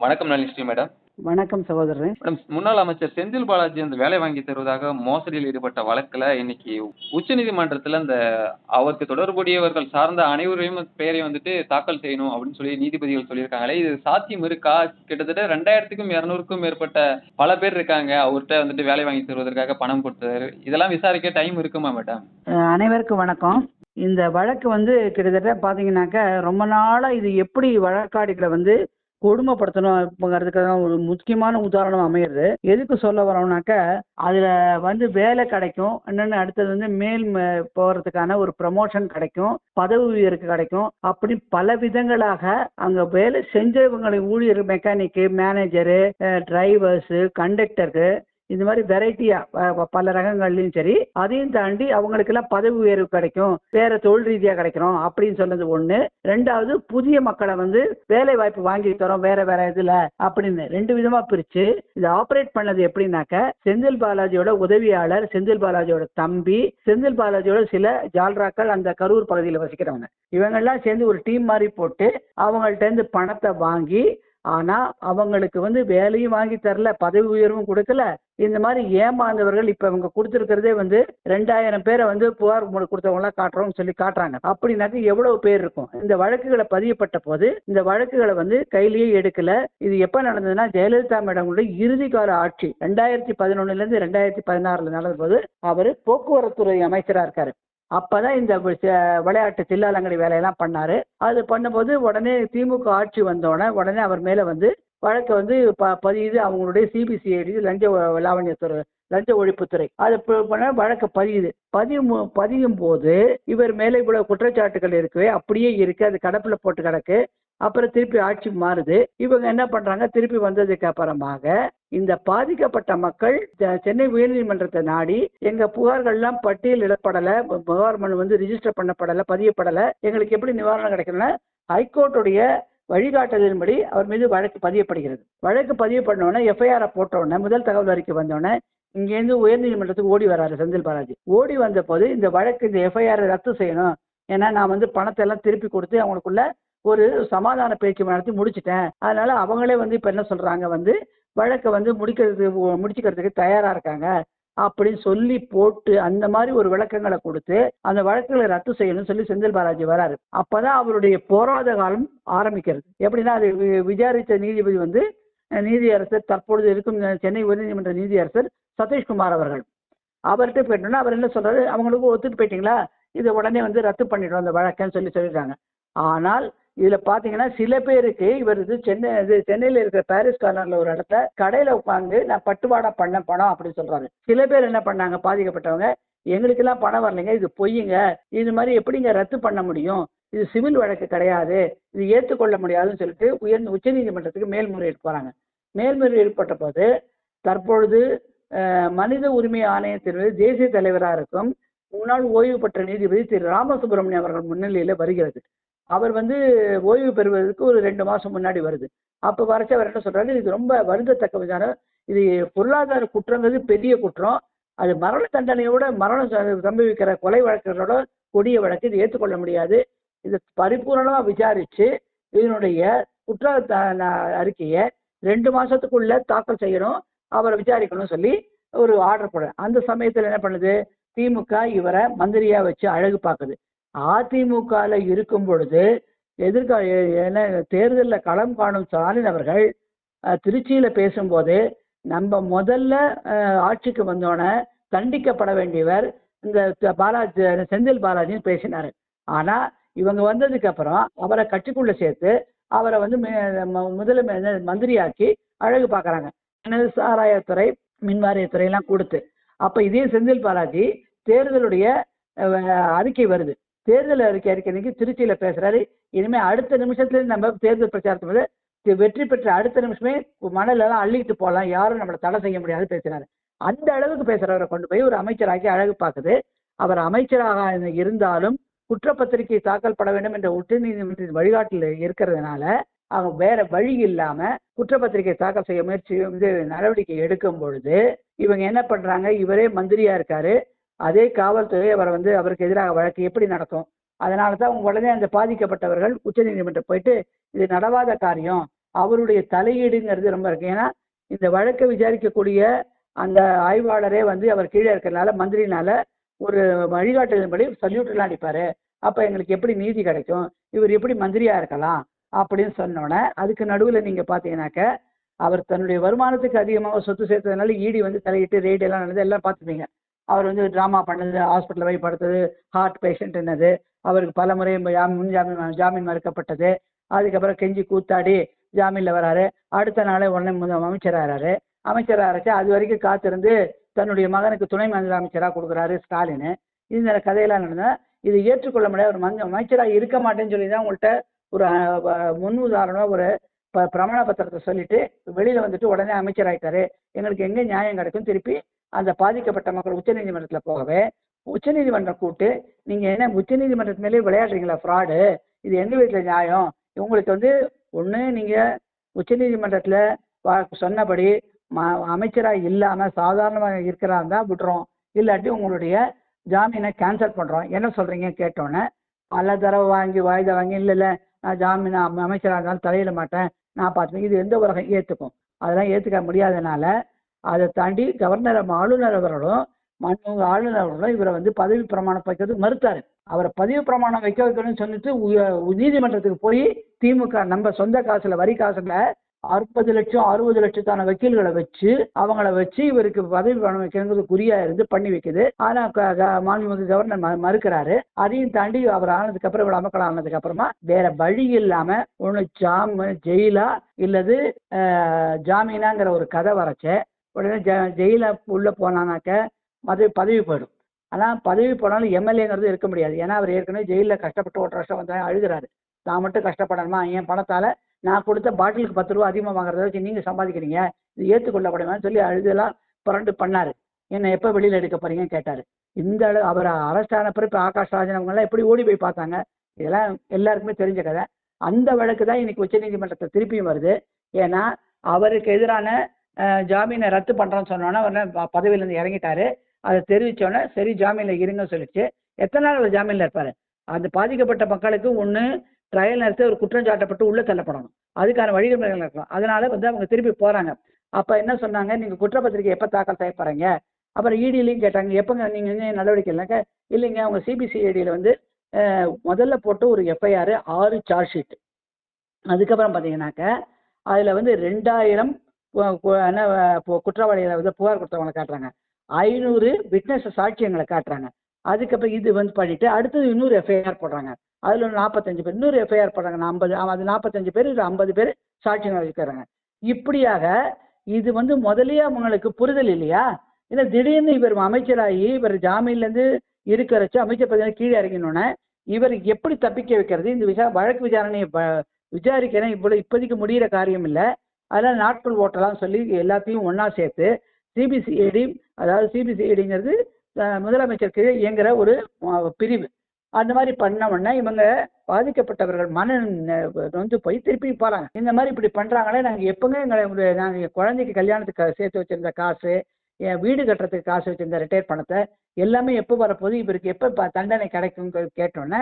வணக்கம் நளினி மேடம். வணக்கம் சகோதரரே. மேடம் முன்னாள் அமைச்சர் செந்தில் பாலாஜி அந்த வேலை வாங்கி தருவதாக மோசடியில் ஈடுபட்ட வழக்குல இன்னைக்கு உச்சநீதிமன்றத்துல அந்த அவருக்கு தொடர்புடையவர்கள் சார்ந்த அனைவரையும் பெயரை வந்துட்டு தாக்கல் செய்யணும் அப்படின்னு சொல்லி நீதிபதிகள் சொல்லியிருக்காங்களே. இது சாத்தியம் இருக்கா? கிட்டத்தட்ட ரெண்டாயிரத்துக்கும் இருநூறுக்கும் மேற்பட்ட பல பேர் இருக்காங்க. அவர்கிட்ட வந்துட்டு வேலை வாங்கி தருவதற்காக பணம் கொடுத்தாரு இதெல்லாம் விசாரிக்க டைம் இருக்குமா மேடம்? அனைவருக்கும் வணக்கம். இந்த வழக்கு வந்து கிட்டத்தட்ட பார்த்தீங்கன்னாக்கா ரொம்ப நாளாக இது எப்படி வழக்காடிகளை வந்து கொடுமைப்படுத்தணும்ங்கிறதுக்கு தான் ஒரு முக்கியமான உதாரணம் அமையிறது. எதுக்கு சொல்ல வரோம்னாக்க அதில் வந்து வேலை கிடைக்கும். இன்னொன்று அடுத்தது வந்து மேல் ம- போகிறதுக்கான ஒரு ப்ரமோஷன் கிடைக்கும். பதவி உயர்வு கிடைக்கும். அப்படி பல விதங்களாக அங்கே வேலை செஞ்சவங்களை ஊழியர் மெக்கானிக்கு மேனேஜரு டிரைவர்ஸு கண்டக்டரு இந்த மாதிரி வெரைட்டியாக பல ரகங்கள்லையும் சரி அதையும் தாண்டி அவங்களுக்கெல்லாம் பதவி உயர்வு கிடைக்கும் வேற தொழில் ரீதியாக கிடைக்கிறோம் அப்படின்னு சொன்னது ஒன்று ரெண்டாவது புதிய மக்களை வந்து வேலை வாய்ப்பு வாங்கி தரோம் வேற வேற இதில் அப்படின்னு ரெண்டு விதமாக பிரித்து இதை ஆப்ரேட் பண்ணது எப்படின்னாக்க செந்தில் பாலாஜியோட உதவியாளர் செந்தில் பாலாஜியோட தம்பி செந்தில் பாலாஜியோட சில ஜால்ராக்கள் அந்த கரூர் பகுதியில் வசிக்கிறவங்க. இவங்கெல்லாம் சேர்ந்து ஒரு டீம் மாதிரி போட்டு அவங்கள்ட்ட இருந்து பணத்தை வாங்கி ஆனா அவங்களுக்கு வந்து வேலையும் வாங்கி தரல பதவி உயர்வும் கொடுக்கல இந்த மாதிரி ஏமாந்தவர்கள் இப்ப இவங்க கொடுத்துருக்கிறதே வந்து ரெண்டாயிரம் பேரை வந்து புகார் மனு கொடுத்தவங்களாம் காட்டுறோம்னு சொல்லி காட்டுறாங்க. அப்படின்னாக்க எவ்வளவு பேர் இருக்கும்? இந்த வழக்குகளை பதியப்பட்ட போது இந்த வழக்குகளை வந்து கையிலேயே எடுக்கல. இது எப்ப நடந்ததுன்னா ஜெயலலிதா மேடங்களுடைய இறுதி கால ஆட்சி ரெண்டாயிரத்தி பதினொன்னுல இருந்து ரெண்டாயிரத்தி பதினாறுல நடந்த போது அவர் போக்குவரத்துறை அமைச்சரா இருக்காரு. அப்பதான் இந்த ச- விளையாட்டு தில்லாலங்கடி வேலையெல்லாம் பண்ணாரு. அது பண்ணும்போது உடனே திமுக ஆட்சி வந்தோடனே உடனே அவர் மேல வந்து வழக்கை வந்து ப பதியுது. அவங்களுடைய சிபிசிஐடி லஞ்ச லாவண்யத்துறை லஞ்ச ஒழிப்புத்துறை. அது ப- வழக்கு பதியுது. பதியும் பதியும் போது இவர் மேலே இவ்வளவு குற்றச்சாட்டுகள் இருக்கவே அப்படியே இருக்கு. அது கடப்புல போட்டு கிடக்கு. அப்புறம் திருப்பி ஆட்சி மாறுது. இவங்க என்ன பண்றாங்க? திருப்பி வந்ததுக்கு அப்புறமாக இந்த பாதிக்கப்பட்ட மக்கள் சென்னை உயர்நீதிமன்றத்தை நாடி எங்க புகார்கள்லாம் பட்டியலிடப்படல புகார் மனு வந்து ரிஜிஸ்டர் பண்ணப்படல பதியப்படல. எங்களுக்கு எப்படி நிவாரணம் கிடைக்கணும்னா ஹைகோர்ட்டுடைய வழிகாட்டுதலின்படி அவர் மீது வழக்கு பதியப்படுகிறது. வழக்கு பதியப்படனோடனே எஃப்ஐஆரை போட்டோடனே முதல் தகவல் அறிக்கை வந்தோடனே இங்கேருந்து உயர்நீதிமன்றத்துக்கு ஓடி வராரு செந்தில் பாலாஜி. ஓடி வந்த போது இந்த வழக்கு இந்த எஃப்ஐஆரை ரத்து செய்யணும். ஏன்னா நான் வந்து பணத்தை எல்லாம் திருப்பி கொடுத்து அவங்களுக்குள்ள ஒரு சமாதான பேச்சு நடத்தி முடிச்சிட்டேன். அதனால அவங்களே வந்து இப்ப என்ன சொல்றாங்க வந்து வழக்கை வந்து முடிக்கிறது முடிச்சுக்கிறதுக்கு தயாரா இருக்காங்க. அப்படின்னு சொல்லி போட்டு அந்த மாதிரி ஒரு விளக்கங்களை கொடுத்து அந்த வழக்குகளை ரத்து செய்யணும்னு சொல்லி செந்தில் பாலாஜி வராரு. அப்பதான் அவருடைய போராத காலம் ஆரம்பிக்கிறது. எப்படின்னா அது வி- விசாரித்த நீதிபதி வந்து நீதியரசர் தற்பொழுது இருக்கும் சென்னை உயர்நீதிமன்ற நீதியரசர் சதீஷ்குமார் அவர்கள். அவர்கிட்ட போயிட்டோம்னா அவர் என்ன சொல்றாரு? அவங்களுக்கு ஒத்துட்டு போயிட்டீங்களா? இதை உடனே வந்து ரத்து பண்ணிடுறோம் அந்த வழக்குன்னு சொல்லி சொல்லிடுறாங்க ஆனால் இதுல பாத்தீங்கன்னா சில பேருக்கு இவர் இது சென்னை இது சென்னையில இருக்கிற பாரிஸ் கார்னர்ல ஒரு இடத்துல கடையில உட்காந்து நான் பட்டுவாடா பண்ண பணம் அப்படின்னு சொல்றாரு. சில பேர் என்ன பண்ணாங்க? பாதிக்கப்பட்டவங்க எங்களுக்கெல்லாம் பணம் வரலைங்க இது பொய்யுங்க இது மாதிரி எப்படிங்க ரத்து பண்ண முடியும்? இது சிவில் வழக்கு கிடையாது. இது ஏற்றுக்கொள்ள முடியாதுன்னு சொல்லிட்டு உயர்ந்த உச்சநீதிமன்றத்துக்கு மேல்முறையீடு போறாங்க. மேல்முறையீடு போட்ட போது தற்பொழுது மனித உரிமை ஆணையத்தின் தேசிய தலைவராக இருக்கும் முன்னாள் ஓய்வு பெற்ற நீதிபதி திரு ராமசுப்ரமணியம் அவர்கள் முன்னிலையில வருகிறது. அவர் வந்து ஓய்வு பெறுவதற்கு ஒரு ரெண்டு மாதம் முன்னாடி வருது. அப்போ வரைச்ச அவர் என்ன சொல்கிறாரு இது ரொம்ப வருந்தத்தக்க விசாரம். இது பொருளாதார குற்றங்கிறது பெரிய குற்றம். அது மரண தண்டனையோட மரணம் சம்பவிக்கிற கொலை வழக்குகளோட கொடிய வழக்கு. இது ஏற்றுக்கொள்ள முடியாது. இது பரிபூர்ணமாக விசாரித்து இதனுடைய குற்ற அறிக்கையை ரெண்டு மாதத்துக்குள்ளே தாக்கல் செய்யணும். அவரை விசாரிக்கணும் சொல்லி ஒரு ஆர்டர் போடுறேன் அந்த சமயத்தில் என்ன பண்ணுது? திமுக இவரை மந்திரியாக வச்சு அழகு பார்க்குது. அதிமுகவில் இருக்கும் பொழுது எதிர்கா ஏன்னா தேர்தலில் களம் காணும் ஸ்டாலின் அவர்கள் திருச்சியில் பேசும்போது நம்ம முதல்ல ஆட்சிக்கு வந்தோடனே தண்டிக்கப்பட வேண்டியவர் இந்த பாலாஜி செந்தில் பாலாஜின்னு பேசினாரு. ஆனால் இவங்க வந்ததுக்கப்புறம் அவரை கட்சிக்குள்ளே சேர்த்து அவரை வந்து மே- முதல மந்திரியாக்கி அழகு பார்க்குறாங்க சாராயத்துறை மின்வாரியத்துறையெல்லாம் கொடுத்து. அப்போ இதே செந்தில் பாலாஜி தேர்தலுடைய அறிக்கை வருது. தேர்தல் அறிக்கை அறிக்கை திருச்சியில் திருச்சியில பேசுறாரு. இனிமே அடுத்த நிமிஷத்துல நம்ம தேர்தல் பிரச்சாரத்து போது வெற்றி பெற்ற அடுத்த நிமிஷமே மணல் எல்லாம் அள்ளிட்டு போகலாம் யாரும் நம்மளை தடை செய்ய முடியாது பேசுறாரு அந்த அளவுக்கு பேசுறவரை கொண்டு போய் ஒரு அமைச்சராக்கி அழகு பார்க்குது. அவர் அமைச்சராக இருந்தாலும் குற்றப்பத்திரிகை தாக்கல் பட வேண்டும் என்ற உச்சநீதிமன்றத்தின் வழிகாட்டில் இருக்கிறதுனால அவங்க வேற வழி இல்லாம குற்றப்பத்திரிகை தாக்கல் செய்ய முயற்சி வந்து நடவடிக்கை எடுக்கும் பொழுது இவங்க என்ன பண்றாங்க? இவரே மந்திரியா இருக்காரு. அதே காவல்துறை அவரை வந்து அவருக்கு எதிராக வழக்கு எப்படி நடத்தும் அதனால தான் உடனே அந்த பாதிக்கப்பட்டவர்கள் உச்சநீதிமன்றம் போயிட்டு இது நடவாத காரியம் அவருடைய தலையீடுங்கிறது ரொம்ப இருக்கு. ஏன்னா இந்த வழக்கை விசாரிக்கக்கூடிய அந்த ஆய்வாளரே வந்து அவர் கீழே இருக்கிறனால மந்திரினால ஒரு வழிகாட்டுதலின்படி சல்யூட்லாம் அடிப்பார். அப்போ எங்களுக்கு எப்படி நீதி கிடைக்கும்? இவர் எப்படி மந்திரியாக இருக்கலாம்? அப்படின்னு சொன்னோன்னே அதுக்கு நடுவில் நீங்கள் பார்த்தீங்கன்னாக்க அவர் தன்னுடைய வருமானத்துக்கு அதிகமாக சொத்து சேர்த்ததுனால ஈடி வந்து தலையிட்டு ரெய்டு எல்லாம் எல்லாம் பார்த்துப்பீங்க அவர் வந்து ட்ராமா பண்ணது ஹாஸ்பிட்டல் போய் படுத்தது ஹார்ட் பேஷண்ட் என்னது அவருக்கு பல முறை முன்ஜாமீன் முன் ஜாமீன் ஜாமீன் மறுக்கப்பட்டது. அதுக்கப்புறம் கெஞ்சி கூத்தாடி ஜாமீனில் வராரு. அடுத்த நாளே உடனே முதல் அமைச்சராகிறாரு அமைச்சர் அது வரைக்கும் காத்திருந்து தன்னுடைய மகனுக்கு துணை முதலமைச்சராக கொடுக்குறாரு ஸ்டாலின். இந்த கதையெல்லாம் நடந்தால் இது ஏற்றுக்கொள்ள முடியாத ஒரு மந்த அமைச்சராக இருக்க மாட்டேன்னு சொல்லி தான் உங்கள்கிட்ட ஒரு முன் உதாரணம் ஒரு ப பிரமாண பத்திரத்தை சொல்லிட்டு வெளியில் வந்துட்டு உடனே அமைச்சராயிட்டாரு எங்களுக்கு எங்கே நியாயம் கிடைக்கும் திருப்பி அந்த பாதிக்கப்பட்ட மக்கள் உச்சநீதிமன்றத்தில் போகவே உச்சநீதிமன்றம் கூட்டு நீங்கள் என்ன உச்சநீதிமன்றத்து மேலே விளையாடுறீங்களா ஃப்ராடு இது எங்கள் வீட்டில் நியாயம்? உங்களுக்கு வந்து ஒன்று நீங்கள் உச்சநீதிமன்றத்தில் சொன்னபடி ம அமைச்சராக இல்லாமல் சாதாரணமாக இருக்கிறா இருந்தால் விட்டுறோம் இல்லாட்டி உங்களுடைய ஜாமீனை கேன்சல் பண்ணுறோம் என்ன சொல்கிறீங்க கேட்டோன்னே பல தடவை வாங்கி வாய்தா வாங்கி இல்லை இல்லை நான் ஜாமீன் அமைச்சராக இருந்தாலும் தலையிட மாட்டேன். நான் பார்த்துப்பேன் இது எந்த உலகம்? ஏற்றுக்கும் அதெல்லாம் ஏற்றுக்க முடியாதனால அதை தாண்டி கவர்னர் ஆளுநர் அவர்களும் மன்மோக ஆளுநர் அவர்களும் இவரை வந்து பதவி பிரமாணம் வைக்கிறது மறுத்தாரு. அவரை பதவி பிரமாணம் வைக்க வைக்கணும்னு சொல்லிட்டு உய- நீதிமன்றத்துக்கு போய் திமுக நம்ம சொந்த காசுல வரி காசுல அறுபது லட்சம் அறுபது லட்சத்தான வக்கீல்களை வச்சு அவங்கள வச்சு இவருக்கு பதவி பிரமாணம் வைக்கிறது குறியா இருந்து பண்ணி வைக்குது. ஆனா க- மாண்புமிகு கவர்னர் ம- மறுக்கிறாரு. அதையும் தாண்டி அவர் ஆனதுக்கு அப்புறம் இவ்வளவு அமக்கள் ஆனதுக்கு அப்புறமா வேற வழி இல்லாம ஒண்ணு ஜாமு ஜெயிலா இல்லது ஜாமீனாங்கிற ஒரு கதை வரைச்ச உடனே ஜ ஜெயில உள்ளே போனானாக்க மதவி பதவி போயிடும். ஆனால் பதவி போனாலும் எம்எல்ஏங்கிறது இருக்க முடியாது. ஏன்னா அவர் ஏற்கனவே ஜெயிலில் கஷ்டப்பட்டு ஒரு வருஷம் வந்து அழுகிறாரு. நான் மட்டும் கஷ்டப்படணுமா? என் பணத்தால் நான் கொடுத்த பாட்டிலுக்கு பத்து ரூபா அதிகமாக வாங்குறத வச்சு நீங்கள் சம்பாதிக்கிறீங்க. இது ஏற்றுக்கொள்ளப்படுமான்னு சொல்லி அழுதெல்லாம் புரண்டு பண்ணார். என்னை எப்போ வெளியில் எடுக்க போறீங்கன்னு கேட்டார். இந்த அளவு அவர் அரெஸ்ட் ஆன பிறகு ஆகாஷ் ராஜன் அவங்க எப்படி ஓடி போய் பார்த்தாங்க? இதெல்லாம் எல்லாருக்குமே தெரிஞ்ச கதை. அந்த வழக்கு தான் இன்னைக்கு உச்சநீதிமன்றத்தை திருப்பியும் வருது. ஏன்னா அவருக்கு எதிரான ஜாமீனை ரத்து பண்ணுறோன்னு சொன்னோன்னே உடனே ப- பதவியிலேருந்து இறங்கிட்டாரு. அதை தெரிவித்தோடனே சரி ஜாமீனில் இருங்கன்னு சொல்லிச்சு. எத்தனை நாள் அவர் இருப்பார்? அந்த பாதிக்கப்பட்ட மக்களுக்கு ஒன்று ட்ரையல் நடத்தி ஒரு குற்றம் சாட்டப்பட்டு உள்ளே தள்ளப்படணும். அதுக்கான வழிமுறைகள் இருக்கலாம் அதனால வந்து அவங்க திருப்பி போகிறாங்க அப்போ என்ன சொன்னாங்க? நீங்கள் குற்றப்பத்திரிக்கை எப்போ தாக்கல் செய்ய அப்புறம் இடியிலையும் கேட்டாங்க. எப்போங்க நீங்கள் வந்து நடவடிக்கை இல்லைங்க? இல்லைங்க அவங்க சிபிசிஐடியில் வந்து முதல்ல போட்டு ஒரு எஃப்ஐஆர் ஆறு சார்ஜ் ஷீட் அதுக்கப்புறம் பார்த்தீங்கன்னாக்க அதில் வந்து ரெண்டாயிரம் என்ன பு- குற்றவாளிகளை வந்து புகார் கொடுத்தவங்களை காட்டுறாங்க. ஐநூறு விட்னஸ் சாட்சியங்களை காட்டுறாங்க. அதுக்கப்புறம் இது வந்து பண்ணிட்டு அடுத்தது இன்னொரு எஃப்ஐஆர் போடுறாங்க. அதில் ஒரு நாற்பத்தஞ்சு பேர். இன்னொரு எஃப்ஐஆர் போடுறாங்க. ஐம்பது அது நாற்பத்தஞ்சு பேர் இது ஐம்பது பேர் சாட்சியங்களை வச்சுக்கிறாங்க. இப்படியாக இது வந்து முதலியே அவங்களுக்கு புரிதல் இல்லையா? இல்லை திடீர்னு இவர் அமைச்சராகி இவர் ஜாமீன்லேருந்து இருக்க வச்சு அமைச்சர் பதவி கீழே இறங்கினோன்னே இவர் எப்படி தப்பிக்க வைக்கிறது? இந்த விசா வழக்கு விசாரணையை விசாரிக்கிறேன். இவ்வளோ இப்போதைக்கு முடியிற காரியம் இல்லை. அதனால் நாட்கள் ஓட்டலாம் சொல்லி எல்லாத்தையும் ஒன்றா சேர்த்து சிபிசிஐடி அதாவது சிபிசிஐடிங்கிறது முதலமைச்சர் கீழே இயங்குகிற ஒரு பிரிவு. அந்த மாதிரி பண்ண உடனே இவங்க பாதிக்கப்பட்டவர்கள் மன வந்து நொந்து போய் திருப்பி போகிறாங்க இந்த மாதிரி இப்படி பண்ணுறாங்களே நாங்கள் எப்போங்க எங்களை நாங்கள் குழந்தைக்கு கல்யாணத்துக்கு சேர்த்து வச்சிருந்த காசு என் வீடு கட்டுறதுக்கு காசு வச்சுருந்த ரிட்டையர் பணத்தை எல்லாமே எப்போ வரப்போகுது? இவருக்கு எப்போ தண்டனை கிடைக்கும் கேட்டோன்னே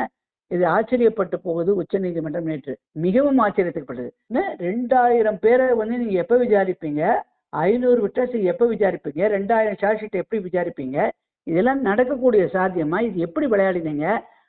இது ஆச்சரியப்பட்டு போகுது உச்சநீதிமன்றம் நேற்று. மிகவும் ஆச்சரியத்துக்குப்பட்டது. என்ன? ரெண்டாயிரம் பேரை வந்து நீங்க எப்போ விசாரிப்பீங்க? ஐநூறு விட்டர்ஸ் எப்போ விசாரிப்பீங்க? ரெண்டாயிரம் சார்ஜ் எப்படி விசாரிப்பீங்க? இதெல்லாம் நடக்கக்கூடிய சாத்தியமா? இது எப்படி விளையாடினீங்க?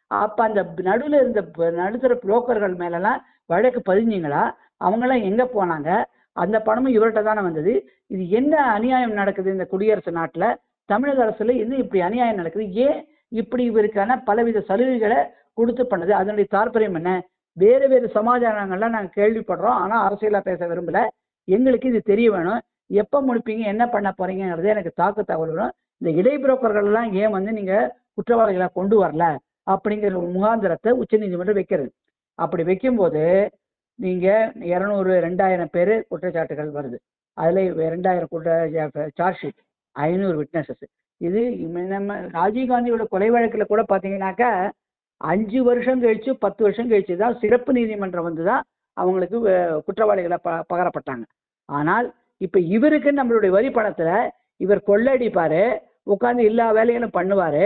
அப்ப அந்த நடுவில் இருந்த நடுத்தர புரோக்கர்கள் மேலெல்லாம் வழக்கு பதிஞ்சிங்களா? அவங்கெல்லாம் எங்க போனாங்க? அந்த பணமும் இவர்கிட்ட தானே வந்தது. இது என்ன அநியாயம் நடக்குது இந்த குடியரசு நாட்டில்? தமிழக அரசுல இன்னும் இப்படி அநியாயம் நடக்குது? ஏன் இப்படி இவருக்கான பலவித சலுகைகளை கொடுத்து பண்ணது. அதனுடைய தாற்பயம் என்ன? வேறு வேறு சமாச்சாரங்கள்லாம் நாங்கள் கேள்விப்படுறோம். ஆனால் அரசியலாக பேச விரும்பல. எங்களுக்கு இது தெரிய வேணும். எப்போ முடிப்பீங்க? என்ன பண்ண போறீங்கிறது எனக்கு தாக்கு தகவல் வேணும். இந்த இடை புரோக்கர்கள் ஏன் வந்து நீங்கள் குற்றவாளிகளை கொண்டு வரல? அப்படிங்கிற ஒரு முகாந்திரத்தை உச்சநீதிமன்றம் வைக்கிறது. அப்படி வைக்கும்போது நீங்கள் இரநூறு ரெண்டாயிரம் பேர் குற்றச்சாட்டுகள் வருது. அதில் ரெண்டாயிரம் குற்ற சார்ஜ் ஷீட் ஐநூறு விட்னஸஸ் இது நம்ம ராஜீவ்காந்தியோட கொலை வழக்கில் கூட பார்த்தீங்கன்னாக்கா அஞ்சு வருஷம் கழிச்சு பத்து வருஷம் கழிச்சு தான் சிறப்பு நீதிமன்றம் வந்து தான் அவங்களுக்கு குற்றவாளிகளை ப பகரப்பட்டாங்க. ஆனால் இப்போ இவருக்கு நம்மளுடைய வரி பணத்தில் இவர் கொள்ளடிப்பார் உட்காந்து எல்லா வேலைகளும் பண்ணுவார்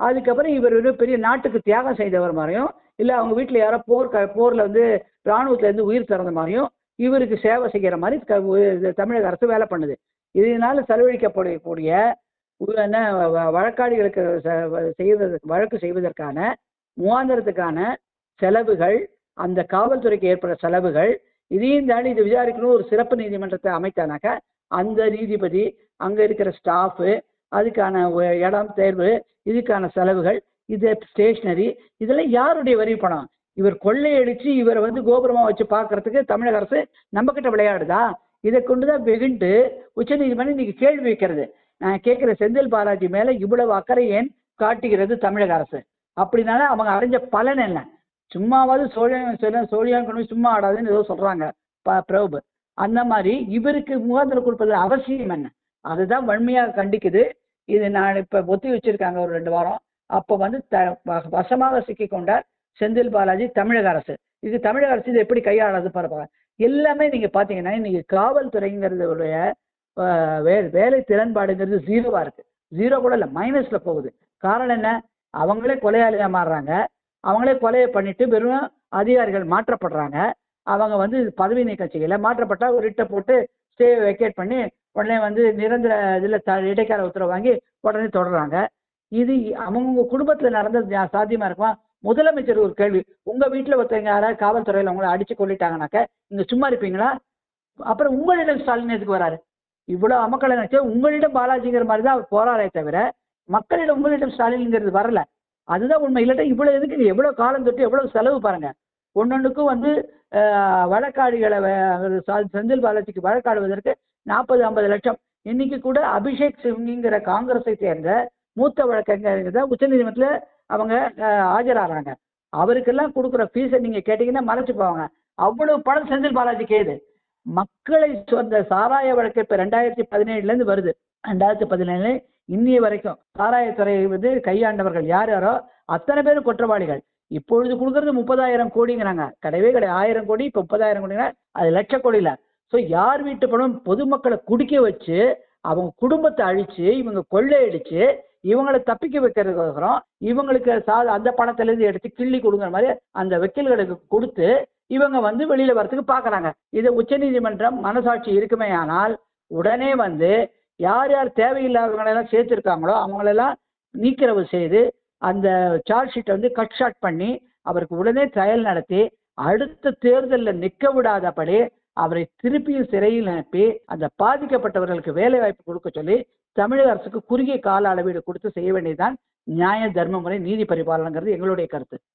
அதுக்கப்புறம் இவர் ஒரு பெரிய நாட்டுக்கு தியாகம் செய்தவர் மாதிரியும் இல்லை அவங்க வீட்டில் யாரோ போர் க- போரில் வந்து இராணுவத்துலேருந்து உயிர் திறந்த மாதிரியும் இவருக்கு சேவை செய்கிற மாதிரி க- இது தமிழக அரசு வேலை பண்ணுது. இதனால செலவழிக்கப்படக்கூடிய என்ன வ- வழக்காடிகளுக்கு ச- செய்வதற்கு வழக்கு செய்வதற்கான மூவாந்திரத்துக்கான செலவுகள் அந்த காவல்துறைக்கு ஏற்படுற செலவுகள் இதையும் தாண்டி இது விசாரிக்கணும் ஒரு சிறப்பு நீதிமன்றத்தை அமைத்தானாக்கா அந்த நீதிபதி அங்கே இருக்கிற ஸ்டாஃபு அதுக்கான இடம் தேர்வு இதுக்கான செலவுகள் இது ஸ்டேஷ்னரி இதெல்லாம் யாருடைய வரி பணம்? இவர் கொள்ளையடிச்சு இவரை வந்து கோபுரமா வச்சு பார்க்கறதுக்கு தமிழக அரசு நம்ம கிட்ட விளையாடுதா? இதை கொண்டு தான் வெகுண்டு உச்சநீதிமன்றம் இன்னைக்கு கேள்வி வைக்கிறது. நான் கேட்குற செந்தில் பாலாஜி மேல இவ்வளவு அக்கறை ஏன் காட்டுகிறது தமிழக அரசு? அப்படினால அவங்க அடைஞ்ச பலன் என்ன? சும்மாவது சோழியம் சொல்ல சோழியம் கொண்டு போய் சும்மா ஆடாதுன்னு ஏதோ சொல்றாங்க ப- பிரபு. அந்த மாதிரி இவருக்கு முகாந்திரம் கொடுப்பது அவசியம் என்ன? அதுதான் வன்மையாக கண்டிக்குது. இது நான் இப்ப ஒத்தி வச்சிருக்காங்க ஒரு ரெண்டு வாரம். அப்போ வந்து த வ- வசமாக சிக்கிக் கொண்டார் செந்தில் பாலாஜி தமிழக அரசு. இது தமிழக அரசு இது எப்படி கையாளாது பாருப்பாங்க எல்லாமே நீங்க பாத்தீங்கன்னா இன்னைக்கு காவல்துறைங்கிறதுடைய வே வேலை திறன்பாடுங்கிறது ஜீரோவா இருக்கு. ஜீரோ கூட இல்லை மைனஸ்ல போகுது. காரணம் என்ன? அவங்களே கொலையாளியாக மாறுறாங்க. அவங்களே கொலையை பண்ணிட்டு வெறும் அதிகாரிகள் மாற்றப்படுறாங்க. அவங்க வந்து பதவி நீக்கம் செய்யல மாற்றப்பட்டா ஒரு ரிட்டை போட்டு ஸ்டே வெக்கேட் பண்ணி உடனே வந்து நிரந்தர இதில் த இடைக்கால உத்தரவு வாங்கி உடனே தொடர்றாங்க. இது அவங்கவுங்க குடும்பத்தில் நடந்தது சாத்தியமாக இருக்குமா? முதலமைச்சர் ஒரு கேள்வி. உங்கள் வீட்டில் ஒருத்தவங்க யாராவது காவல்துறையில் உங்களை அடித்து கொள்ளிட்டாங்கனாக்க நீங்கள் சும்மா இருப்பீங்களா? அப்புறம் உங்களிடம் ஸ்டாலின் எதுக்கு வராரு? இவ்வளோ அமக்கலை நினச்சா உங்களிடம் பாலாஜிங்கிற மாதிரி தான் அவர் போராடே தவிர மக்களிடம் உங்களிடம் ஸ்டாலின்ங்கிறது வரல. அதுதான் உண்மை. இல்லாட்டா இவ்வளவு எதுக்கு? எவ்வளவு காலம் தொட்டு எவ்வளவு செலவு பாருங்க. ஒன்னொன்றுக்கும் வந்து வழக்காடுகளை செந்தில் பாலாஜிக்கு வழக்காடுவதற்கு நாற்பது ஐம்பது லட்சம். இன்னைக்கு கூட அபிஷேக் சிங்ங்கிற காங்கிரஸை சேர்ந்த மூத்த வழக்கறிஞர் தான் உச்சநீதிமன்றத்தில் அவங்க ஆஜராகிறாங்க. அவருக்கெல்லாம் கொடுக்குற ஃபீஸை நீங்க கேட்டீங்கன்னா மறைச்சு போவாங்க. அவ்வளவு பணம் செந்தில் பாலாஜி கேது மக்களை சொந்த சாராய வழக்கு இப்ப ரெண்டாயிரத்தி பதினேழுல இருந்து வருது. ரெண்டாயிரத்தி பதினேழு இன்னைய வரைக்கும் சாராயத்துறையை வந்து கையாண்டவர்கள் யார் யாரோ அத்தனை பேரும் குற்றவாளிகள். இப்பொழுது கொடுக்கறது முப்பதாயிரம் கோடிங்கிறாங்க. கிடையவே கிடையாது. ஆயிரம் கோடி இப்போ முப்பதாயிரம் கோடினா அது லட்ச கோடியில ஸோ யார் வீட்டு பணம் பொதுமக்களை குடிக்க வச்சு அவங்க குடும்பத்தை அழிச்சு இவங்க கொள்ளையடிச்சு இவங்களை தப்பிக்க வைக்கிறதுக்கோசரம் இவங்களுக்கு சா அந்த பணத்திலேருந்து எடுத்து கிள்ளி கொடுங்கிற மாதிரி அந்த வக்கீல்களுக்கு கொடுத்து இவங்க வந்து வெளியில வரத்துக்கு பார்க்குறாங்க இதை உச்சநீதிமன்றம் மனசாட்சி இருக்குமே ஆனால் உடனே வந்து யார் யார் தேவையில்லாதவங்களெல்லாம் சேர்த்துருக்காங்களோ அவங்களெல்லாம் நீக்கிறவு செய்து அந்த சார்ஜ் ஷீட்டை வந்து கட் ஷாட் பண்ணி அவருக்கு உடனே ட்ரையல் நடத்தி அடுத்த தேர்தலில் நிற்க விடாதபடி அவரை திருப்பியும் சிறையில் அனுப்பி அந்த பாதிக்கப்பட்டவர்களுக்கு வேலை வாய்ப்பு கொடுக்க சொல்லி தமிழக அரசுக்கு குறுகிய கால அளவீடு கொடுத்து செய்ய வேண்டியதுதான் நியாய தர்ம முறை நீதி பரிபாலனங்கிறது எங்களுடைய கருத்து.